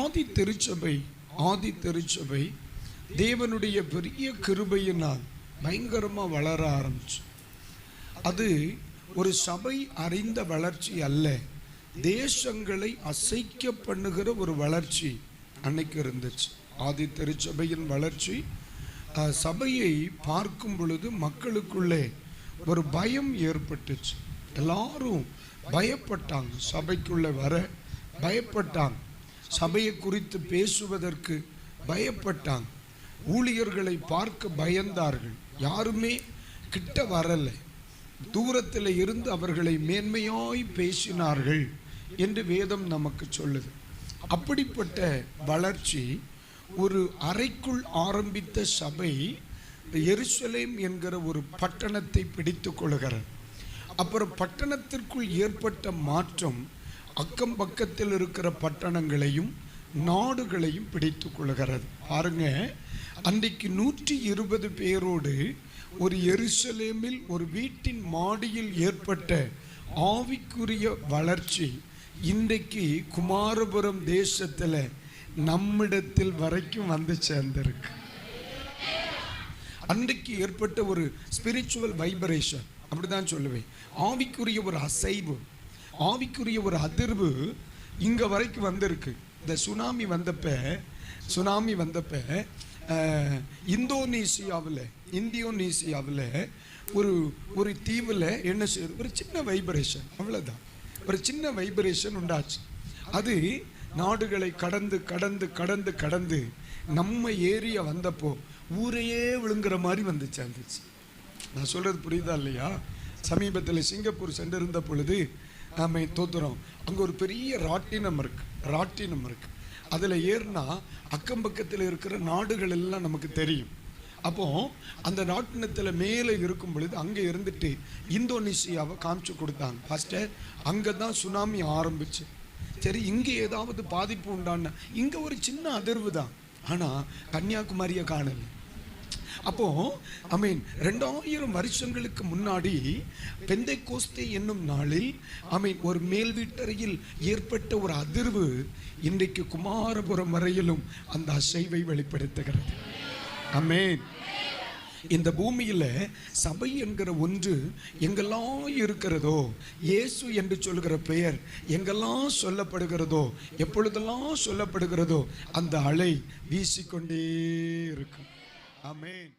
ஆதி திருச்சபை ஆதி திருச்சபை தேவனுடைய பெரிய கிருபையினால் பயங்கரமாக வளர ஆரம்பிச்சு. அது ஒரு சபை அறிந்த வளர்ச்சி அல்ல தேசங்களை அசைக்க பண்ணுகிற ஒரு வளர்ச்சி அன்னைக்கு இருந்துச்சு. ஆதி திருச்சபையின் வளர்ச்சி சபையை பார்க்கும் பொழுது மக்களுக்குள்ளே ஒரு பயம் ஏற்பட்டுச்சு. எல்லாரும் பயப்பட்டாங்க சபைக்குள்ளே வர பயப்பட்டாங்க. சபையை குறித்து பேசுவதற்கு பயப்பட்டாங்க. ஊழியர்களை பார்க்க பயந்தார்கள். யாருமே கிட்ட வரலை. தூரத்தில் இருந்து அவர்களை மேன்மையாய் பேசினார்கள் என்று வேதம் நமக்கு சொல்லுது. அப்படிப்பட்ட வளர்ச்சி ஒரு அறைக்குள் ஆரம்பித்த சபை எருசலேம் என்கிற ஒரு பட்டணத்தை பிடித்து கொள்கிறது. அப்புறம் பட்டணத்திற்குள் ஏற்பட்ட மாற்றம் அக்கம் பக்கத்தில் இருக்கிற பட்டணங்களையும் நாடுகளையும் பிடித்து கொள்கிறது. பாருங்க அன்றைக்கு நூற்றி இருபது பேரோடு ஒரு எருசலேமில் ஒரு வீட்டின் மாடியில் ஏற்பட்ட ஆவிக்குரிய வளர்ச்சி இன்றைக்கு குமாரபுரம் தேசத்தில் நம்மிடத்தில் வரைக்கும் வந்து சேர்ந்திருக்கு. அன்றைக்கு ஏற்பட்ட ஒரு ஸ்பிரிச்சுவல் வைப்ரேஷன் அப்படிதான் சொல்லுவேன். ஆவிக்குரிய ஒரு அசைவு. ஆவிக்குரிய ஒரு அதிர்வு இங்கே வரைக்கும் வந்திருக்கு. இந்த சுனாமி வந்தப்ப சுனாமி வந்தப்ப இந்தோனேசியாவில் இந்தியோனேசியாவில் ஒரு ஒரு தீவில் என்ன செய்யுது ஒரு சின்ன வைப்ரேஷன் அவ்வளோதான் ஒரு சின்ன வைப்ரேஷன் உண்டாச்சு. அது நாடுகளை கடந்து கடந்து கடந்து கடந்து நம்ம ஏரியா வந்தப்போ ஊரையே விழுங்குற மாதிரி வந்துச்சு வந்துச்சு. நான் சொல்கிறது புரியுதா இல்லையா? சமீபத்தில் சிங்கப்பூர் சென்றிருந்த பொழுது நம்ம தோத்துறோம். அங்கே ஒரு பெரிய ராட்டினம் இருக்குது ராட்டினம் இருக்குது அதில் ஏறினா அக்கம் பக்கத்தில் இருக்கிற நாடுகள் எல்லாம் நமக்கு தெரியும். அப்போது அந்த ராட்டினத்தில் மேலே இருக்கும் பொழுது அங்கே இருந்துட்டு இந்தோனேஷியாவை காமிச்சு கொடுத்தாங்க. ஃபஸ்ட்டு அங்கே தான் சுனாமி ஆரம்பிச்சு. சரி இங்கே ஏதாவது பாதிப்பு உண்டான? இங்கே ஒரு சின்ன அதிர்வு தான் ஆனால் கன்னியாகுமரியை காணலை. அப்போ ஐ மீன் ரெண்டாயிரம் வருஷங்களுக்கு முன்னாடி பெந்தை கோஸ்தே என்னும் நாளில் ஐ மீன் ஒரு மேல் வீட்டறையில் ஏற்பட்ட ஒரு அதிர்வு இன்றைக்கு குமாரபுரம் வரையிலும் அந்த அசைவை வெளிப்படுத்துகிறது. அமேன் இந்த பூமியில் சபை என்கிற ஒன்று எங்கெல்லாம் இருக்கிறதோ இயேசு என்று சொல்கிற பெயர் எங்கெல்லாம் சொல்லப்படுகிறதோ எப்பொழுதெல்லாம் சொல்லப்படுகிறதோ அந்த அலை வீசிக்கொண்டே இருக்கும். Amém.